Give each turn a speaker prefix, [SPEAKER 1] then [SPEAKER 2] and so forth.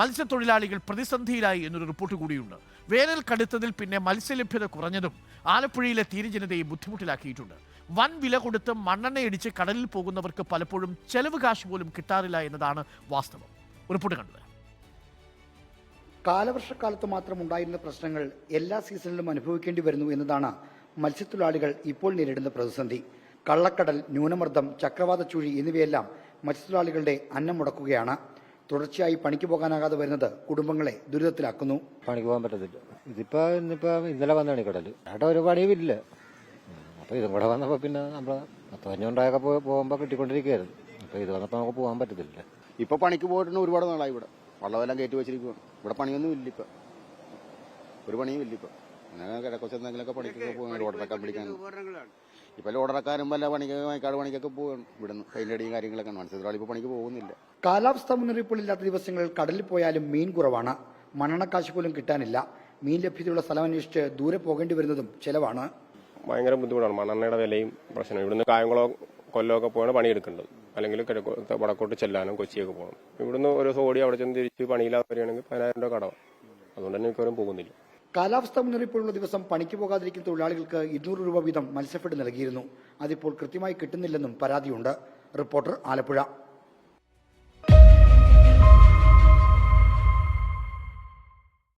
[SPEAKER 1] മത്സ്യത്തൊഴിലാളികൾ പ്രതിസന്ധിയിലായി എന്നൊരു റിപ്പോർട്ട് കൂടിയുണ്ട്. വേനൽ കടുത്തതിൽ പിന്നെ മത്സ്യലഭ്യത കുറഞ്ഞതും ആലപ്പുഴയിലെ തീരജനതയെ ബുദ്ധിമുട്ടിലാക്കിയിട്ടുണ്ട്. വൻ വില കൊടുത്ത് മണ്ണെണ്ണയടിച്ച് കടലിൽ പോകുന്നവർക്ക് പലപ്പോഴും ചെലവ് കാശ് പോലും കിട്ടാറില്ല എന്നതാണ് വാസ്തവം. റിപ്പോർട്ട് കണ്ടത്
[SPEAKER 2] കാലവർഷക്കാലത്ത് മാത്രം ഉണ്ടായിരുന്ന പ്രശ്നങ്ങൾ എല്ലാ സീസണിലും അനുഭവിക്കേണ്ടി വരുന്നു എന്നതാണ് മത്സ്യത്തൊഴിലാളികൾ ഇപ്പോൾ നേരിടുന്ന പ്രതിസന്ധി. കള്ളക്കടൽ ന്യൂനമർദ്ദം ചക്രവാത ചുഴി എന്നിവയെല്ലാം മത്സ്യത്തൊഴിലാളികളുടെ അന്നം മുടക്കുകയാണ്. തുടർച്ചയായി പണിക്ക് പോകാനാകാതെ വരുന്നത് കുടുംബങ്ങളെ ദുരിതത്തിലാക്കുന്നു.
[SPEAKER 3] പണിക്ക് പോകാൻ പറ്റത്തില്ല. ഇതിപ്പോ ഇന്നിപ്പോ ഇന്നലെ വന്നാണ് കടൽ കടൽ. ഒരു പണിയും ഇല്ല. അപ്പൊ ഇതും കൂടെ വന്നപ്പോ പിന്നെ നമ്മൾ പത്ത് പഞ്ഞുണ്ടായൊക്കെ പോകുമ്പോ കിട്ടിക്കൊണ്ടിരിക്കുകയായിരുന്നു. അപ്പൊ ഇത് വന്നപ്പോ നമുക്ക് പോകാൻ പറ്റത്തില്ല.
[SPEAKER 4] ഇപ്പൊ പണിക്ക് പോയിട്ടുണ്ട് ഒരുപാട് നാളായി ഇവിടെ. വള്ളമെല്ലാം കയറ്റി വെച്ചിരിക്കുകയാണ് ഇവിടെ പണിയൊന്നും ഇല്ല ഇപ്പൊ. ഒരു പണിയും ഇല്ല ഇപ്പൊ. അങ്ങനെ കിടക്കൊച്ച പണിക്ക് പണിക്കൊക്കെ പോകാൻ പിടിക്കാൻ ഇപ്പൊ ലോഡറക്കാരും വല്ല പണിക്ക് പണിക്കൊക്കെ പോകും ഇവിടുന്ന് അടിയും കാര്യങ്ങളൊക്കെ മത്സ്യത്തൊഴിലാളി ഇപ്പോൾ പണിക്ക് പോകുന്നില്ല.
[SPEAKER 2] കാലാവസ്ഥാ മുന്നറിയിപ്പുകളില്ലാത്ത ദിവസങ്ങളിൽ കടലിൽ പോയാലും മീൻ കുറവാണ്. മണ്ണെണ്ണക്കാശ് പോലും കിട്ടാനില്ല. മീൻ ലഭ്യതയുള്ള സ്ഥലം അന്വേഷിച്ച് ദൂരെ പോകേണ്ടി വരുന്നതും ചെലവാണ്.
[SPEAKER 5] ഭയങ്കര ബുദ്ധിമുട്ടാണ്. മണ്ണെണ്ണയുടെ വിലയും പ്രശ്നം ഇവിടുന്ന് കായംകുളം കൊല്ലമൊക്കെ പോയാണ് പണിയെടുക്കേണ്ടത്. അല്ലെങ്കിൽ വടക്കോട്ട് ചെല്ലാനും കൊച്ചിയൊക്കെ പോകണം ഇവിടുന്ന് ഒരു സോടി അവിടെ ചെന്ന് തിരിച്ച് പണിയില്ലാതെ വരികയാണെങ്കിൽ പതിനായിരം രൂപ കടവാണ് അതുകൊണ്ട് തന്നെ മിക്കവരും പോകുന്നില്ല.
[SPEAKER 2] കാലാവസ്ഥാ മുന്നറിയിപ്പുള്ള ദിവസം പണിക്ക് പോകാതിരിക്കുന്ന തൊഴിലാളികൾക്ക് ഇരുന്നൂറ് രൂപ വീതം മത്സ്യഫെഡ് നൽകിയിരുന്നു. അതിപ്പോൾ കൃത്യമായി കിട്ടുന്നില്ലെന്നും പരാതിയുണ്ട്. റിപ്പോർട്ടർ ആലപ്പുഴ.